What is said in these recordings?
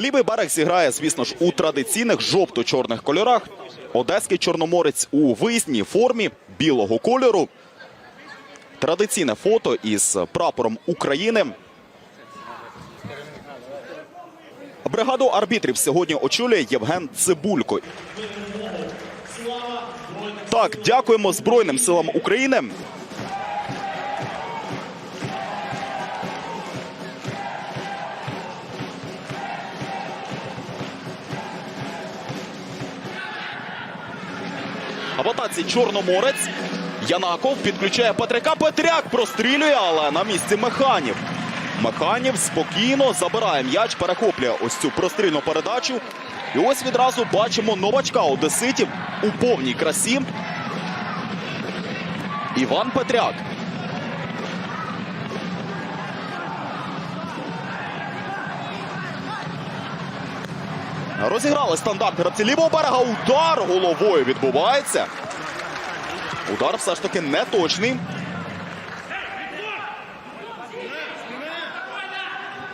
Лівий берег зіграє, звісно ж, у традиційних жовто-чорних кольорах. Одеський чорноморець у виїзній формі білого кольору. Традиційне фото із прапором України. Бригаду арбітрів сьогодні очолює Євген Цибулько. Так, дякуємо Збройним силам України. А Чорноморець. Янаков підключає Петряка. Петряк прострілює, але на місці Механів. Механів спокійно забирає м'яч, перехоплює ось цю прострільну передачу. І ось відразу бачимо новачка Одеситів у повній красі. Іван Петряк. Розіграли стандарт гравці лівого берега. Удар головою відбувається. Удар все ж таки не точний.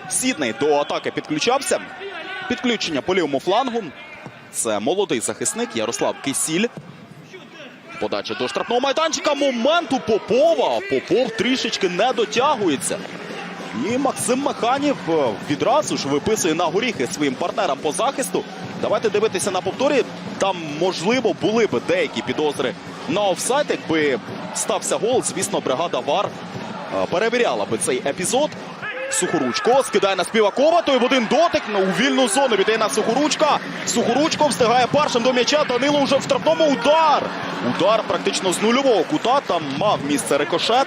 Сідний до атаки підключався. Підключення по лівому флангу. Це молодий захисник Ярослав Кисіль. Подача до штрафного майданчика. Момент у Попова. Попов трішечки не дотягується. І Максим Маханів е, відразу ж виписує на горіхи своїм партнерам по захисту. Давайте дивитися на повторі. Там, можливо, були б деякі підозри на офсайд, якби стався гол. Звісно, бригада ВАР е, перевіряла би цей епізод. Сухоручко скидає на Співакова, той в один дотик ну, у вільну зону віддає Сухоручка. Сухоручко встигає першим до м'яча. Данило вже в штрафному удар. Удар практично з нульового кута. Там мав місце рикошет.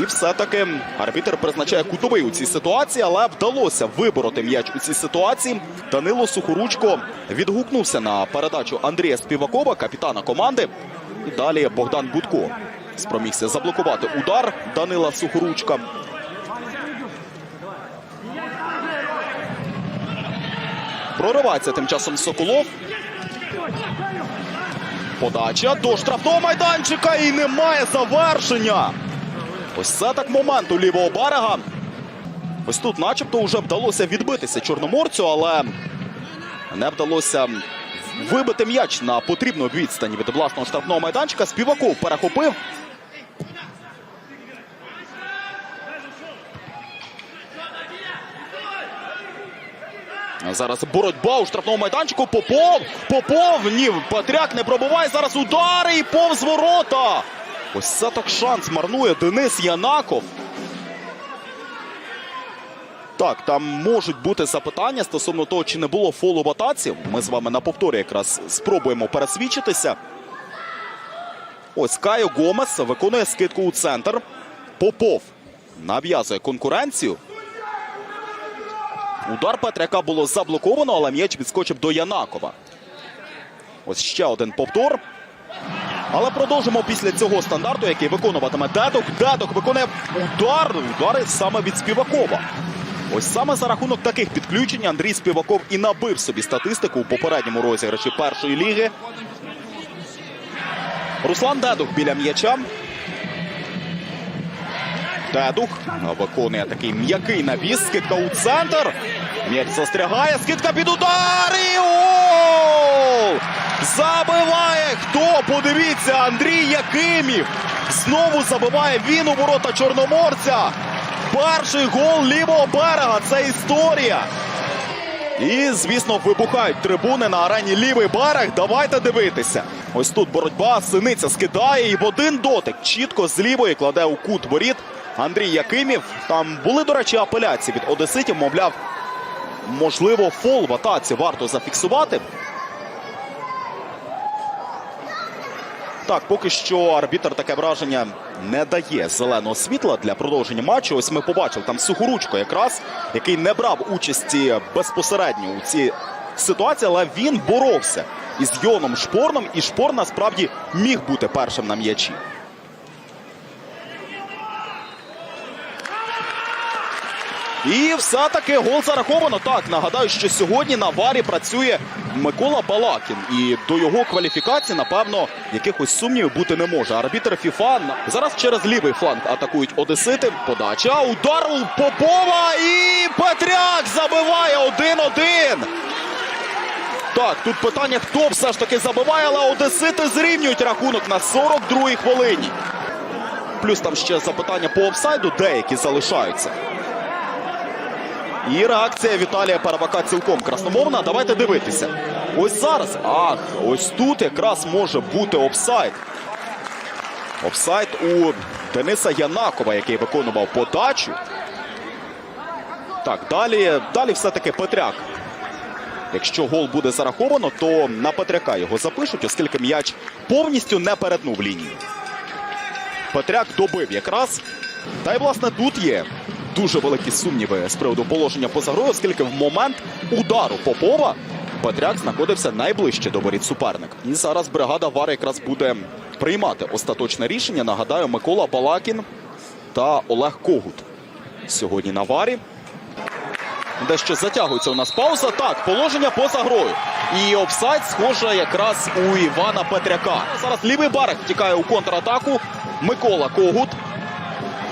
І все-таки арбітер призначає кутовий у цій ситуації, але вдалося вибороти м'яч у цій ситуації. Данило Сухоручко відгукнувся на передачу Андрія Співакова, капітана команди. Далі Богдан Будко спромігся заблокувати удар Данила Сухоручка. Проривається тим часом Соколов. Подача до штрафного майданчика і немає завершення. Ось це так момент у лівого берега. Ось тут, начебто, вже вдалося відбитися чорноморцю, але не вдалося вибити м'яч на потрібну відстані від власного штрафного майданчика. Співаков перехопив. Зараз боротьба у штрафному майданчику. Попов! Попов! Ні, Петряк не пробуває. Зараз удари і повз ворота. Ось це так шанс марнує Денис Янаков. Так, там можуть бути запитання стосовно того, чи не було фолу в. Ми з вами на повторі якраз спробуємо пересвідчитися. Ось Кайо Гомес виконує скидку у центр. Попов нав'язує конкуренцію. Удар Петряка було заблоковано, але м'яч відскочив до Янакова. Ось ще один повтор. Але продовжимо після цього стандарту, який виконуватиме Дедок. Дедок виконує удар. Удари саме від Співакова. Ось саме за рахунок таких підключень Андрій Співаков і набив собі статистику у попередньому розіграші першої ліги. Руслан Дедух біля м'яча. Дедух виконує такий м'який навіс. Скидка у центр. М'яч застрягає. Скидка під удар. І гол! Забиває хто? Подивіться, Андрій Якимів. Знову забиває він у ворота Чорноморця. Перший гол лівого берега. Це історія. І, звісно, вибухають трибуни на арені лівий берег. Давайте дивитися. Ось тут боротьба. Синиця скидає і в один дотик чітко з лівої кладе у кут воріт Андрій Якимів. Там були, до речі, апеляції від Одеситів. Мовляв, можливо, фол в атаці варто зафіксувати. Так, поки що арбітр таке враження не дає зеленого світла для продовження матчу. Ось ми побачили там Сухоручко, якраз який не брав участі безпосередньо у цій ситуації, але він боровся із Йоном Шпорном, і Шпор насправді міг бути першим на м'ячі. І все-таки гол зараховано. Так, нагадаю, що сьогодні на варі працює Микола Балакін. І до його кваліфікації, напевно, якихось сумнівів бути не може. Арбітр ФІФА зараз через лівий фланг атакують Одесити. Подача. Удар у Попова і 1. Так, тут питання, хто все ж таки забиває, але одесити зрівнюють рахунок на 42-й хвилині. Плюс там ще запитання по офсайду, деякі залишаються. І реакція Віталія Парабака цілком красномовна. Давайте дивитися. Ось зараз. Ах, ось тут якраз може бути офсайд. Офсайд у Дениса Янакова, який виконував подачу. Так, далі, далі все-таки Петряк. Якщо гол буде зараховано, то на Петряка його запишуть, оскільки м'яч повністю не перетнув лінію. Петряк добив якраз. Та й власне тут є дуже великі сумніви з приводу положення поза грою, оскільки в момент удару Попова Петряк знаходився найближче до воріт суперника. І зараз бригада ВАР якраз буде приймати остаточне рішення. Нагадаю, Микола Балакін та Олег Когут сьогодні на варі. Дещо затягується у нас пауза. Так, положення поза грою. І офсайд схоже якраз у Івана Петряка. Зараз лівий барак втікає у контратаку. Микола Когут.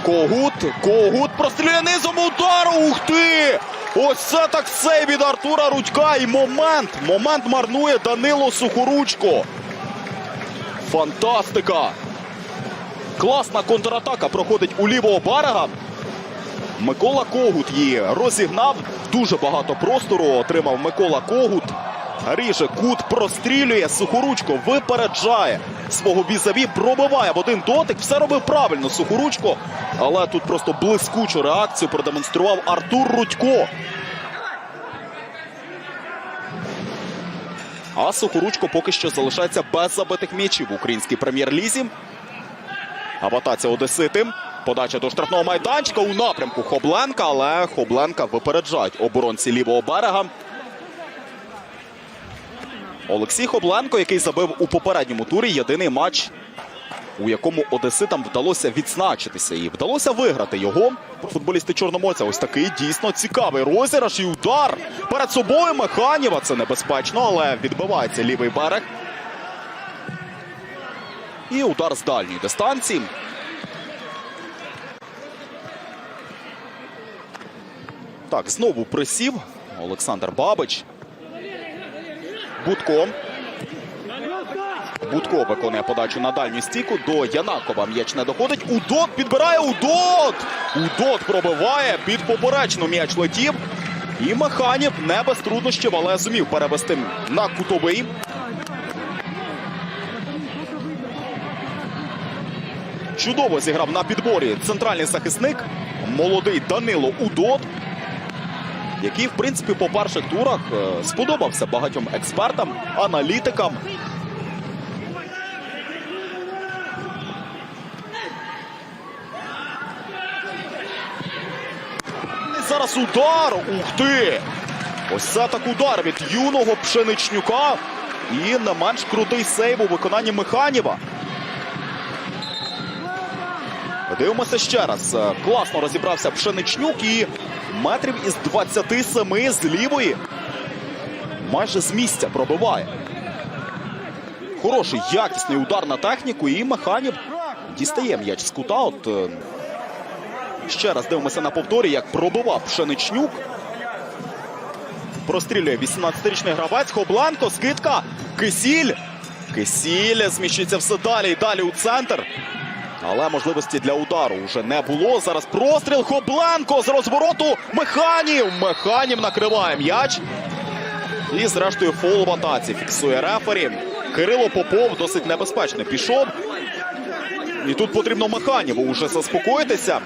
Когут, Когут прострілює низом удару. Ух ти! Ось це так сейв від Артура Рудька. І момент. Момент марнує Данило Сухоручко. Фантастика! Класна контратака проходить у лівого берега. Микола Когут її розігнав. Дуже багато простору отримав Микола Когут. Ріже кут прострілює. Сухоручко випереджає свого візаві, пробиває в один дотик. Все робив правильно Сухоручко. Але тут просто блискучу реакцію продемонстрував Артур Рудько. А Сухоручко поки що залишається без забитих м'ячів в українській прем'єр-лізі. Аватація Одесити. Подача до штрафного майданчика у напрямку Хобленка, але Хобленка випереджають оборонці лівого берега. Олексій Хобленко, який забив у попередньому турі єдиний матч, у якому Одеситам вдалося відзначитися і вдалося виграти його. Футболісти Чорноморця ось такий дійсно цікавий розіграш і удар перед собою Механіва. Це небезпечно, але відбивається лівий берег. І удар з дальньої дистанції. Так, знову присів Олександр Бабич. Будко. Будко виконує подачу на дальню стійку. До Янакова м'яч не доходить. Удот підбирає Удот! Удот пробиває. Під поперечну м'яч летів. І Механів не без труднощів, але зумів перевести на кутовий. Чудово зіграв на підборі центральний захисник. Молодий Данило Удот який, в принципі, по перших турах е, сподобався багатьом експертам, аналітикам. Зараз удар! Ух ти! Ось це так удар від юного Пшеничнюка. І не менш крутий сейв у виконанні Механіва. Дивимося ще раз. Е, Класно розібрався Пшеничнюк і метрів із 27 з лівої. Майже з місця пробиває. Хороший якісний удар на техніку і Механів дістає м'яч з кута. От, е, ще раз дивимося на повторі, як пробивав Пшеничнюк. Прострілює 18-річний гравець. Хобленко, скидка. Кисіль. Кисіль зміщується все далі і далі у центр. Але можливості для удару вже не було. Зараз простріл Хобленко з розвороту. Механів. Механів накриває м'яч. І зрештою фол в атаці фіксує рефері. Кирило Попов досить небезпечно пішов. І тут потрібно Механіву вже заспокоїтися.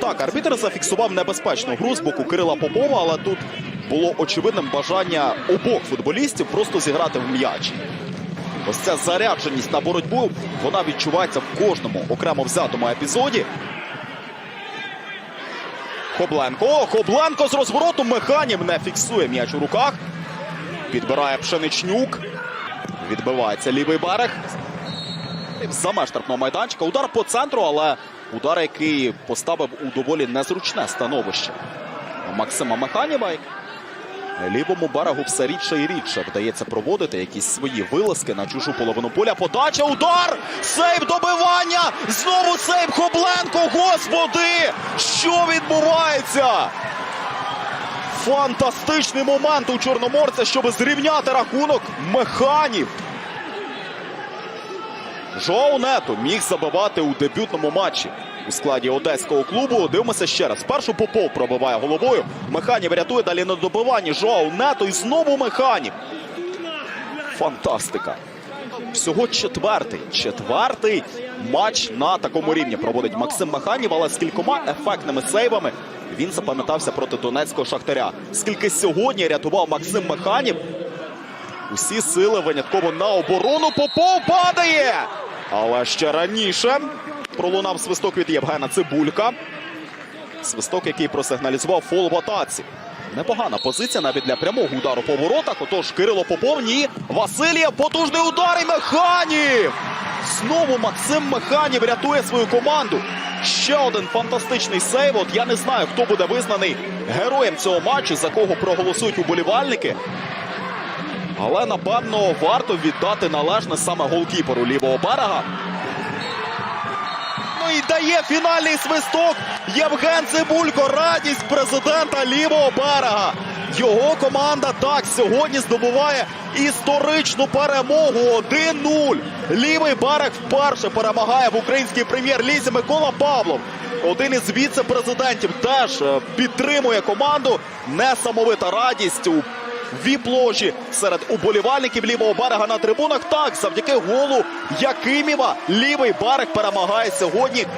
Так, арбітр зафіксував небезпечну гру з боку Кирила Попова, але тут було очевидним бажання обох футболістів просто зіграти в м'яч. Ось ця зарядженість на боротьбу, вона відчувається в кожному окремо взятому епізоді. Хобленко. О, Хобленко з розвороту. Механів не фіксує м'яч у руках. Підбирає Пшеничнюк. Відбивається лівий берег. За меж штрафного майданчика. Удар по центру, але удар, який поставив у доволі незручне становище. Максима Механіва. Лівому берегу все рідше і рідше вдається проводити якісь свої вилазки на чужу половину поля. Подача, удар! Сейв добивання! Знову сейв Хобленко! Господи! Що відбувається? Фантастичний момент у Чорноморця, щоб зрівняти рахунок механів. Жоу Нето міг забивати у дебютному матчі у складі одеського клубу. Дивимося ще раз. Спершу Попов пробиває головою. Механів рятує далі на добиванні. Жоу Нето і знову механів. Фантастика. Всього четвертий. Четвертий матч на такому рівні проводить Максим Механів, але з кількома ефектними сейвами він запам'ятався проти донецького шахтаря. Скільки сьогодні рятував Максим Механів, Усі сили винятково на оборону. Попов падає. Але ще раніше пролунав свисток від Євгена Цибулька. Свисток, який просигналізував фол в атаці. Непогана позиція навіть для прямого удару по воротах. Отож Кирило Попов, ні. Василія, потужний удар і Механів. Знову Максим Механів рятує свою команду. Ще один фантастичний сейв. От я не знаю, хто буде визнаний героєм цього матчу, за кого проголосують уболівальники. Але напевно варто віддати належне саме голкіперу лівого берега. Ну і дає фінальний свисток Євген Цибулько. Радість президента лівого берега. Його команда так сьогодні здобуває історичну перемогу 1-0. Лівий берег вперше перемагає в українській прем'єр-лізі Микола Павлов. Один із віце-президентів теж е, підтримує команду. Несамовита радість у віп-ложі серед уболівальників лівого берега на трибунах. Так, завдяки голу Якимєва лівий берег перемагає сьогодні